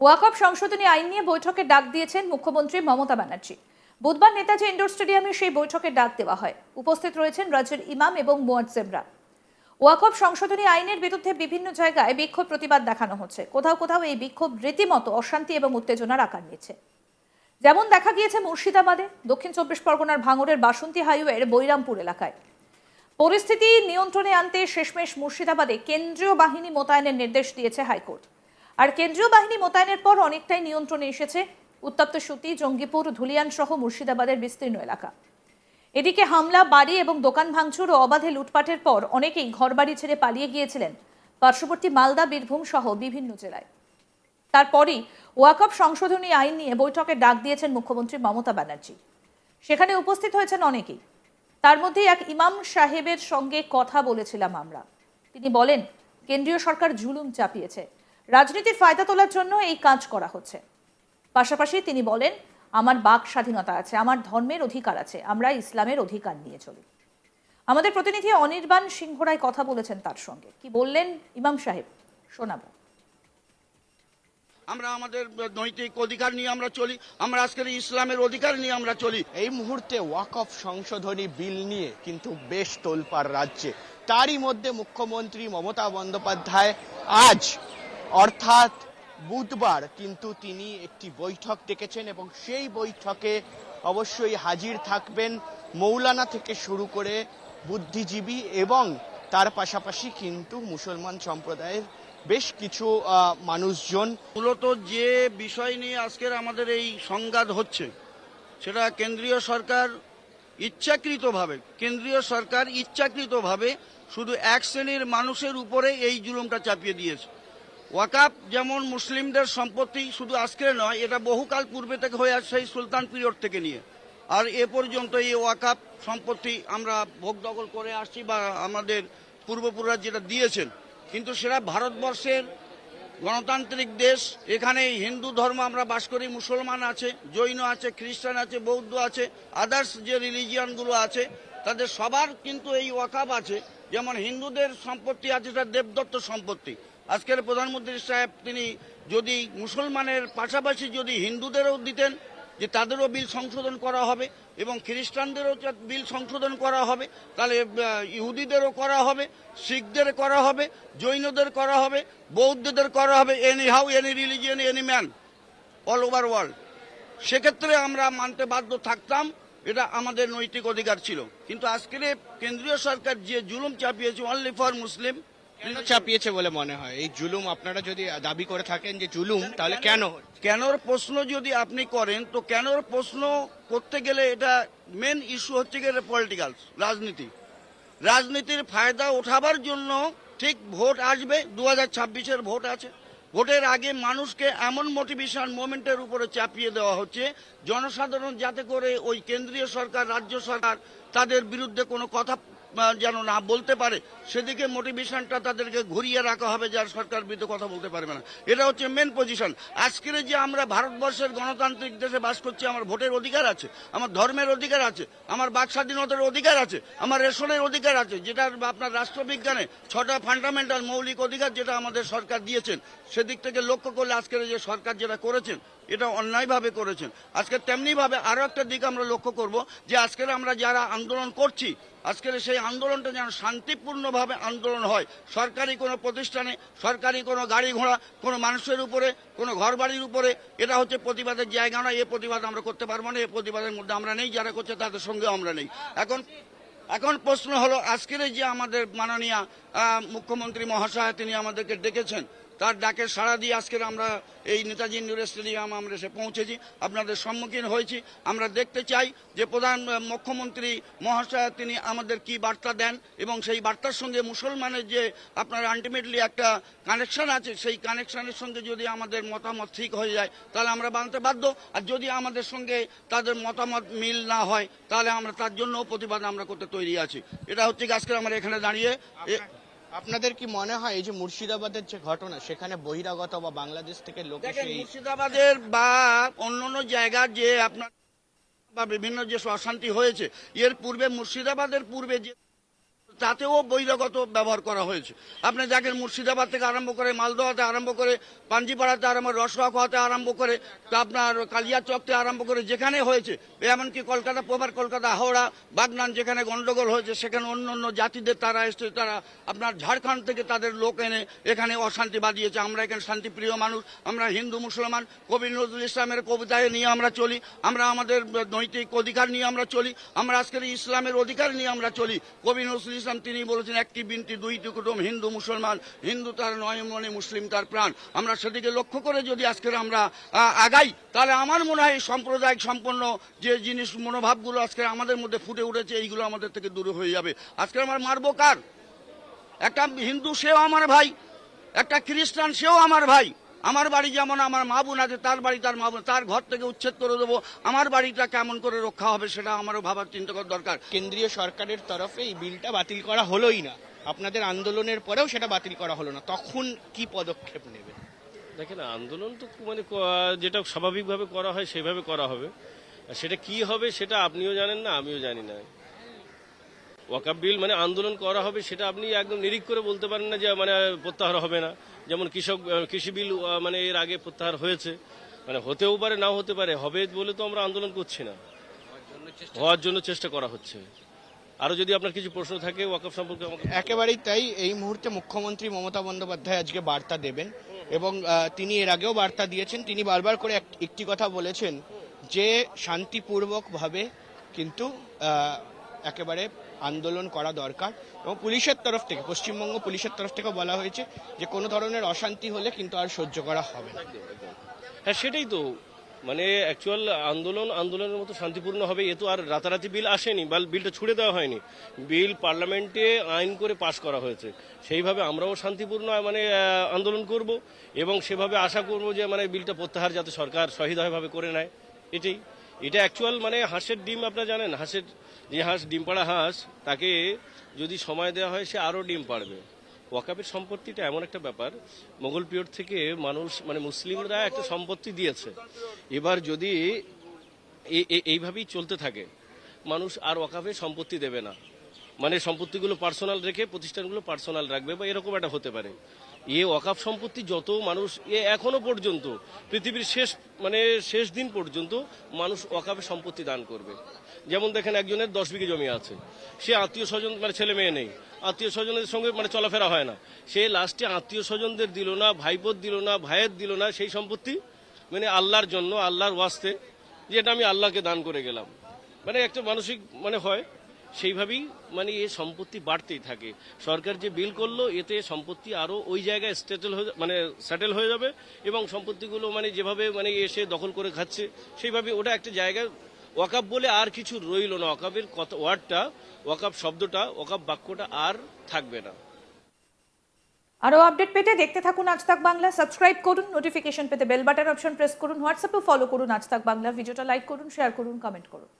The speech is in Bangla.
ওয়াকফ সংশোধনী আইন নিয়ে বৈঠকে ডাক দিয়েছেন মুখ্যমন্ত্রী মমতা ব্যানার্জি। বুধবার নেতাজি ইন্ডোর স্টেডিয়ামে সেই বৈঠকে ডাক দেওয়া হয়। উপস্থিত রয়েছেন রাজ্যের ইমাম এবং মুয়াজ্জেমরা। ওয়াকফ সংশোধনী আইনের বিরুদ্ধে বিভিন্ন জায়গায় বিক্ষোভ প্রতিবাদ দেখানো হচ্ছে। কোথাও কোথাও এই বিক্ষোভ রীতিমতো অশান্তি এবং উত্তেজনার আকার নিয়েছে যেমন দেখা গিয়েছে মুর্শিদাবাদে, দক্ষিণ চব্বিশ পরগনার ভাঙড়ের বাসন্তী হাইওয়ের বৈরামপুর এলাকায়। পরিস্থিতি নিয়ন্ত্রণে আনতে শেষমেশ মুর্শিদাবাদে কেন্দ্রীয় বাহিনী মোতায়েনের নির্দেশ দিয়েছে হাইকোর্ট। আর কেন্দ্রীয় বাহিনী মোতায়েনের পর অনেকটাই নিয়ন্ত্রণে এসেছে উত্তপ্ত সুতি, জঙ্গিপুর, ধুলিয়ান সহ মুর্শিদাবাদের বিস্তীর্ণ এলাকা। এদিকে হামলা, বাড়ি এবং দোকান ভাঙচুর ও অবাধে লুটপাটের পর অনেকেই ঘরবাড়ি ছেড়ে পালিয়ে গিয়েছিলেন, পার্শ্ববর্তী মালদা, বীরভূম সহ বিভিন্ন জেলায়। তারপরই ওয়াকফ সংশোধনী আইন নিয়ে বৈঠকে ডাক দিয়েছেন মুখ্যমন্ত্রী মমতা ব্যানার্জি। সেখানে উপস্থিত হয়েছেন অনেকেই। তার মধ্যে এক ইমাম সাহেবের সঙ্গে কথা বলেছিলাম আমরা। তিনি বলেন, কেন্দ্রীয় সরকার জুলুম চাপিয়েছে। রাজনীতির ফায়দা তোলার জন্য এই কাজ করা হচ্ছে। পাশাপাশি তিনি বলেন আমার বাক স্বাধীনতা আছে আমার ধর্মের অধিকার আছে আমরা ইসলামের অধিকার নিয়ে চলি। আমাদের প্রতিনিধি অনির্বাণ সিংহরায় কথা বলেছেন তার সঙ্গে। কি বললেন ইমাম সাহেব? শোনাবো। আমরা আমাদের নৈতিক অধিকার নিয়ে আমরা চলি আমরা আজকের ইসলামের অধিকার নিয়ে আমরা চলি। এই মুহূর্তে ওয়াকফ সংশোধনী বিল নিয়ে কিন্তু বেশ তোলপাড় রাজ্যে। তারই মধ্যে মুখ্যমন্ত্রী মমতা বন্দ্যোপাধ্যায় আজ অর্থাৎ বুধবার কিন্তু তিনি একটি বৈঠক ডেকেছেন এবং সেই বৈঠকে অবশ্যই হাজির থাকবেন মৌলানা থেকে শুরু করে বুদ্ধিজীবী এবং তার পাশাপাশি কিন্তু মুসলমান সম্প্রদায়ের বেশ কিছু মানুষজন। মূলত যে বিষয় নিয়ে আজকের আমাদের এই সংঘাত হচ্ছে, সেটা কেন্দ্রীয় সরকার ইচ্ছাকৃতভাবে, কেন্দ্রীয় সরকার ইচ্ছাকৃতভাবে শুধু এক শ্রেণির মানুষের উপরে এই জুলুমটা চাপিয়ে দিয়েছে। ওয়াকাপ যেমন মুসলিমদের সম্পত্তি শুধু আজকের নয়, এটা বহুকাল পূর্বে থেকে হয়ে আসছে সেই সুলতান পিরিয়ড থেকে নিয়ে। আর এ পর্যন্ত এই ওয়াকাপ সম্পত্তি আমরা ভোগ দখল করে আসছি বা আমাদের পূর্বপুরুষরা যেটা দিয়েছেন। কিন্তু সেটা ভারতবর্ষের গণতান্ত্রিক দেশ এখানে হিন্দু ধর্ম আমরা বাস করি, মুসলমান আছে, জৈন আছে, খ্রিস্টান আছে, বৌদ্ধ আছে, আদার্স যে রিলিজিয়ানগুলো আছে, তাদের সবার কিন্তু এই ওয়াকাব আছে। যেমন হিন্দুদের সম্পত্তি আছে, সেটা দেবদত্ত সম্পত্তি। আজকের প্রধানমন্ত্রী সাহেব তিনি যদি মুসলমানের পাশাপাশি যদি হিন্দুদেরও দিতেন যে তাদেরও বিল সংশোধন করা হবে এবং খ্রিস্টানদেরও বিল সংশোধন করা হবে, তাহলে ইহুদিদেরও করা হবে, শিখদের করা হবে, জৈনদের করা হবে, বৌদ্ধদের করা হবে any how any religion any man all over world সেক্ষেত্রে আমরা মানতে বাধ্য থাকতাম, এটা আমাদের নৈতিক অধিকার ছিল। কিন্তু আজকের কেন্দ্রীয় সরকার যে জুলুম চাপিয়েছে অনলি ফর মুসলিম চাপিয়েছে বলে মনে হয়? এই জুলুম আপনারা যদি দাবি করে থাকেন যে জুলুম তাহলে কেন? কেনর প্রশ্ন যদি আপনি করেন তো কেনর প্রশ্ন করতে গেলে এটা মেন ইস্যু হচ্ছে গিয়ে পলিটিক্যাল রাজনীতি। রাজনীতির ফায়দা ওঠাবার জন্য ঠিক ভোট আসবে দু হাজার ছাব্বিশের ভোট আছে। ভোটের আগে মানুষকে এমন মোটিভেশন মোমেন্টের উপরে চাপিয়ে দেওয়া হচ্ছে জনসাধারণ যাতে করে ওই কেন্দ্রীয় সরকার রাজ্য সরকার তাদের বিরুদ্ধে কোনো কথা যেন না বলতে পারে, সেদিকে মোটিভেশনটা তাদেরকে ঘুরিয়ে রাখা হবে যার সরকার বিরুদ্ধে কথা বলতে পারবে না। এটা হচ্ছে মেন পজিশন আজকের যে আমরা ভারতবর্ষের গণতান্ত্রিক দেশে বাস করছি, আমার ভোটের অধিকার আছে, আমার ধর্মের অধিকার আছে, আমার বাক স্বাধীনতার অধিকার আছে, আমার রেশনের অধিকার আছে যেটা আপনার রাষ্ট্রবিজ্ঞানে ছটা ফান্ডামেন্টাল মৌলিক অধিকার যেটা আমাদের সরকার দিয়েছেন, সেদিক থেকে লক্ষ্য করলে আজকের যে সরকার যেটা করেছেন, এটা অন্যায়ভাবে করেছেন। আজকে তেমনিভাবে আরও একটা দিক আমরা লক্ষ্য করব যে আজকের আমরা যারা আন্দোলন করছি আজকের সেই আন্দোলনটা যেন শান্তিপূর্ণভাবে আন্দোলন হয়। সরকারি কোনো প্রতিষ্ঠানে, সরকারি কোনো গাড়ি ঘোড়া, কোনো মানুষের উপরে, কোনো ঘরবাড়ির উপরে, এটা হচ্ছে প্রতিবাদের জায়গা নয়। এ প্রতিবাদ আমরা করতে পারব না, এ প্রতিবাদের মধ্যে আমরা নেই, যারা করছে তাদের সঙ্গে আমরা নেই। এখন এখন প্রশ্ন হলো, আজকের যে আমাদের মাননীয় মুখ্যমন্ত্রী মহাশয়, তিনি আমাদেরকে ডেকেছেন তার ডাকে সাড়া দিয়ে আজকের আমরা এই নেতাজি ইন্ডোর স্টেডিয়াম আমরা এসে পৌঁছেছি। আপনাদের সম্মুখীন হয়েছি। আমরা দেখতে চাই যে প্রধান মুখ্যমন্ত্রী মহাশয় তিনি আমাদের কি বার্তা দেন এবং সেই বার্তার সঙ্গে মুসলমানের যে আপনার আলটিমেটলি একটা কানেকশন আছে, সেই কানেকশনের সঙ্গে যদি আমাদের মতামত ঠিক হয়ে যায়, তাহলে আমরা বানতে বাধ্য। আর যদি আমাদের সঙ্গে তাদের মতামত মিল না হয়, তাহলে আমরা তার জন্য প্রতিবাদ আমরা করতে তৈরি আছি। এটা হচ্ছে আজকে আমরা এখানে দাঁড়িয়ে আপনাদের কি মনে হয় এই যে মুর্শিদাবাদের যে ঘটনা সেখানে বহিরাগত বা বাংলাদেশ থেকে লোক মুর্শিদাবাদের বা অন্যান্য জায়গার যে আপনার বা বিভিন্ন যে অশান্তি হয়েছে এর পূর্বে মুর্শিদাবাদের পূর্বে যে তাতেও বহিরাগত ব্যবহার করা হয়েছে। আপনি দেখেন মুর্শিদাবাদ থেকে আরম্ভ করে মালদহাতে আরম্ভ করে, পাঞ্জিপাড়াতে আরম্ভ রসোয়া খাওয়াতে আরম্ভ করে, তো আপনার কালিয়াচক থেকে আরম্ভ করে যেখানে হয়েছে, এমনকি কলকাতা, প্রভার কলকাতা, হাওড়া, বাগনান যেখানে গন্ডগোল হয়েছে, সেখানে অন্য অন্য জাতিদের তারা এসছে, তারা আপনার ঝাড়খণ্ড থেকে তাদের লোক এনে এখানে অশান্তি বাদিয়েছে আমরা এখানে শান্তিপ্রিয় মানুষ, আমরা হিন্দু, মুসলমান, কবি নজরুল ইসলামের কবিতায় নিয়ে আমরা চলি, আমরা আমাদের নৈতিক অধিকার নিয়ে আমরা চলি, আমরা আজকের ইসলামের অধিকার নিয়ে আমরা চলি, কবি নজরুল ইসলাম, তিনি বলেছেন, একটি বিনতি, দুইটি কুটুম, হিন্দু, মুসলমান, হিন্দু তার নয় মনে, মুসলিম তার প্রাণ। আমরা সেদিকে লক্ষ্য করে যদি আজকের আমরা আগাই, তাহলে আমার মনে হয় সাম্প্রদায়িক, সম্পন্ন যে জিনিস, মনোভাবগুলো আজকে আমাদের মধ্যে ফুটে উঠেছে, এইগুলো আমাদের থেকে দূরে হয়ে যাবে। আজকে আমার মারবো কার? একটা হিন্দু সেও আমার ভাই, একটা খ্রিস্টান সেও আমার ভাই। আমার বাড়ি যেমন আমার মা বোন আছে তার বাড়ি তার মা বোন তার ঘর থেকে উচ্ছেদ করে দেবো। আমার বাড়িটা কেমন করে রক্ষা হবে সেটা আমারও ভাবার চিন্তা করার দরকার। কেন্দ্রীয় সরকারের তরফে এই বিলটা বাতিল করা হলোই না। আপনাদের আন্দোলনের পরেও সেটা বাতিল করা হলো না। তখন কি পদক্ষেপ নেবেন? দেখেন আন্দোলন তো মানে যেটা স্বাভাবিকভাবে করা হয় সেভাবে করা হবে। সেটা কি হবে সেটা আপনিও জানেন না আমিও জানি না। ওয়াকাব বিল মানে আন্দোলন করা হবে সেটা আপনি একদম নিরিখ করে বলতে পারেন না যে মানে প্রত্যাহার হবে না। যেমন কৃষক কৃষি বিল মানে এর আগে প্রত্যাহার হয়েছে। মানে হতেও পারে, নাও হতে পারে, হবে বলে তো আমরা আন্দোলন করছি না। হওয়ার জন্য চেষ্টা করা হচ্ছে। আরও যদি আপনার কিছু প্রশ্ন থাকে, ওয়াকাব সম্পর্কে একেবারেই তাই। এই মুহূর্তে মুখ্যমন্ত্রী মমতা বন্দ্যোপাধ্যায় আজকে বার্তা দেবেন এবং তিনি এর আগেও বার্তা দিয়েছেন। তিনি বারবার করে এক- একটি কথা বলেছেন যে, শান্তিপূর্বকভাবে কিন্তু একেবারে আন্দোলন করা দরকার এবং পুলিশের তরফ থেকে, পশ্চিমবঙ্গ পুলিশের তরফ থেকেও বলা হয়েছে যে কোনো ধরনের অশান্তি হলে কিন্তু আর সহ্য করা হবে না। হ্যাঁ সেটাই তো। মানে অ্যাকচুয়াল আন্দোলন, আন্দোলনের মতো শান্তিপূর্ণ হবে, এ তো আর রাতারাতি বিল আসেনি বা বিলটা ছুড়ে দেওয়া হয়নি। বিল পার্লামেন্টে আইন করে পাশ করা হয়েছে। সেইভাবে আমরাও শান্তিপূর্ণ মানে আন্দোলন করব এবং সেভাবে আশা করব যে মানে বিলটা প্রত্যাহার যাতে সরকার সহিদয়ভাবে করে নেয়। এটাই। এটা অ্যাকচুয়াল মানে হাঁসের ডিম, আপনারা জানেন, হাঁসের যে হাঁস ডিম পাড়া হাঁস, তাকে যদি সময় দেওয়া হয়, সে আরও ডিম পাড়বে। ওয়াকাবের সম্পত্তিটা এমন একটা ব্যাপার, মোগল পিরিয়ড থেকে মানুষ মানে মুসলিমরা একটা সম্পত্তি দিয়েছে। এবার যদি এইভাবেই চলতে থাকে, মানুষ আর ওয়াকাফে সম্পত্তি দেবে না। মানে সম্পত্তিগুলো পার্সোনাল রেখে, প্রতিষ্ঠানগুলো পার্সোনাল রাখবে বা এরকম একটা হতে পারে। এ ওয়াকাফ সম্পত্তি যত মানুষ, এ এখনও পর্যন্ত, পৃথিবীর শেষ মানে শেষ দিন পর্যন্ত মানুষ ওয়াকাফে সম্পত্তি দান করবে। যেমন দেখেন একজনের দশ বিঘে জমি আছে। সে আত্মীয় স্বজন মানে ছেলে মেয়ে নেই। আত্মীয় স্বজনের সঙ্গে মানে চলাফেরা হয় না। সে লাস্টে আত্মীয় স্বজনদের দিল না, ভাইপোর দিল না, ভাইয়ের দিল না, সেই সম্পত্তি মানে আল্লাহর জন্য, আল্লাহর ওয়াস্তে, যেটা আমি আল্লাহকে দান করে গেলাম। মানে একটা মানসিক মানে হয় সেইভাবেই মানে এই সম্পত্তি বাড়তেই থাকে। সরকার যে বিল করল, এতে সম্পত্তি আরও ওই জায়গায় স্টেটেল হয়ে মানে সেটেল হয়ে যাবে এবং সম্পত্তিগুলো মানে যেভাবে মানে এসে দখল করে খাচ্ছে, সেইভাবে ওটা একটা জায়গায় ওয়াকাব বলে আর কিছু রইল না। ওয়াকাবের কত ওয়ার্ডটা, ওয়াকাব শব্দটা, ওয়াকাব বাক্যটা আর থাকবে না। আরও আপডেট পেতে দেখতে থাকুন আজ তাক বাংলা। সাবস্ক্রাইব করুন, নোটিফিকেশন পেতে বেল বাটন অপশন প্রেস করুন হোয়াটসঅ্যাপে ফলো করুন আজ তাক বাংলা। ভিডিওটা লাইক করুন, শেয়ার করুন, কমেন্ট করুন।